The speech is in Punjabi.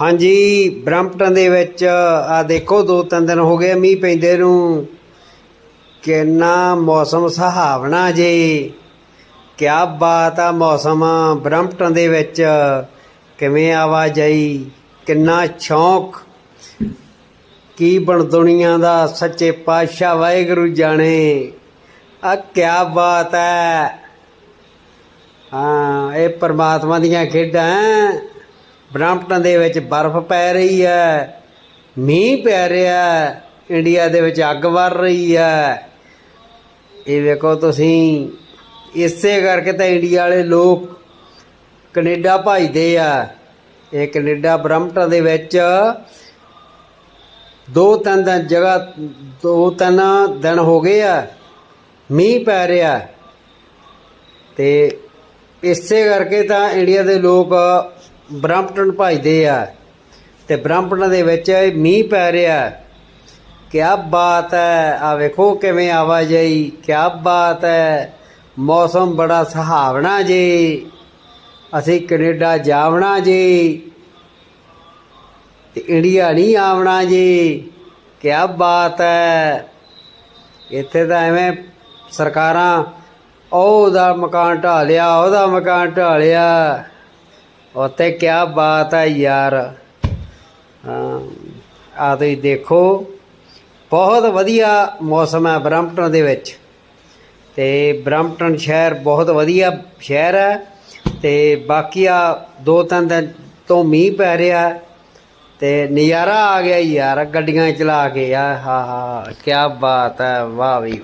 ਹਾਂਜੀ ਬ੍ਰੈਂਪਟਨ ਦੇ ਵਿੱਚ, ਆ ਦੇਖੋ ਦੋ ਤਿੰਨ ਦਿਨ ਹੋ ਗਏ, ਮੀਂਹ ਪੈਂਦੇ ਨੂੰ। ਕਿੰਨਾ ਮੌਸਮ ਸੁਹਾਵਣਾ ਜੇ। ਕਿਆ ਬਾਤ ਆ ਮੌਸਮ ਬ੍ਰੈਂਪਟਨ ਦੇ ਵਿੱਚ। ਕਿਵੇਂ ਆਵਾਜਾਈ, ਕਿੰਨਾ ਸ਼ੌਂਕ। ਕੀ ਬਣ ਦੁਨੀਆ ਦਾ ਸੱਚੇ ਪਾਤਸ਼ਾਹ ਵਾਹਿਗੁਰੂ ਜਾਣੇ। ਆ ਕਿਆ ਬਾਤ ਹੈ ਹਾਂ, ਇਹ ਪਰਮਾਤਮਾ ਦੀਆਂ ਖੇਡਾਂ ਬ੍ਰੈਂਪਟਨ ਦੇ ਵਿੱਚ ਬਰਫ਼ ਪੈ ਰਹੀ ਹੈ, ਮੀਂਹ ਪੈ ਰਿਹਾ ਹੈ, ਇੰਡੀਆ ਦੇ ਵਿੱਚ ਅੱਗ ਵਰ ਰਹੀ ਹੈ। ਇਹ ਵੇਖੋ ਤੁਸੀਂ, ਇਸੇ ਕਰਕੇ ਤਾਂ ਇੰਡੀਆ ਵਾਲੇ ਲੋਕ ਕੈਨੇਡਾ ਭਜਦੇ ਆ। ਇਹ ਕੈਨੇਡਾ ਬ੍ਰੈਂਪਟਨ ਦੇ ਵਿੱਚ ਦੋ ਤਿੰਨ ਦਿਨ ਜਗ੍ਹਾ, ਦੋ ਤਿੰਨ ਦਿਨ ਹੋ ਗਏ ਆ, ਮੀਂਹ ਪੈ ਰਿਹਾ। ਤੇ ਇਸੇ ਕਰਕੇ ਤਾਂ ਇੰਡੀਆ ਦੇ ਲੋਕ ਬ੍ਰੈਂਪਟਨ ਭਜਦੇ ਆ ਤੇ ਬ੍ਰੈਂਪਟਨ ਦੇ ਵਿੱਚ ਮੀਂਹ ਪੈ ਰਿਹਾ। ਕਿਆ ਬਾਤ ਹੈ ਆ ਵੇਖੋ ਕਿਵੇਂ ਆਵਾਜਾਈ। ਕਿਆ ਬਾਤ ਹੈ ਮੌਸਮ ਬੜਾ ਸੁਹਾਵਣਾ ਜੀ। ਅਸੀਂ ਕੈਨੇਡਾ ਜਾਵਣਾ ਜੀ। ਤੇ ਇੰਡੀਆ ਨਹੀਂ ਆਵਣਾ ਜੀ। ਕਿਆ ਬਾਤ ਹੈ ਇੱਥੇ ਤਾਂ ਐਵੇਂ ਸਰਕਾਰਾਂ ਉਹਦਾ ਮਕਾਨ ਢਾਲਿਆ ਉਹਦਾ ਮਕਾਨ ਢਾਲਿਆ ਲਿਆ ਉੱਥੇ ਕਿਆ ਬਾਤ ਹੈ ਯਾਰ। ਹਾਂ, ਆ ਤੁਸੀਂ ਦੇਖੋ, ਬਹੁਤ ਵਧੀਆ ਮੌਸਮ ਹੈ ਬ੍ਰੈਂਪਟਨ ਦੇ ਵਿੱਚ। ਤੇ ਬ੍ਰੈਂਪਟਨ ਸ਼ਹਿਰ ਬਹੁਤ ਵਧੀਆ ਸ਼ਹਿਰ ਹੈ ਤੇ ਬਾਕੀ ਆ ਦੋ ਤਿੰਨ ਦਿਨ ਤੋਂ ਮੀਂਹ ਪੈ ਰਿਹਾ ਹੈ ਤੇ ਨਜ਼ਾਰਾ ਆ ਗਿਆ ਯਾਰ ਗੱਡੀਆਂ ਚਲਾ ਕੇ। ਆ ਹਾ ਹਾ ਕੀ ਬਾਤ ਹੈ, ਵਾਹ ਵੀ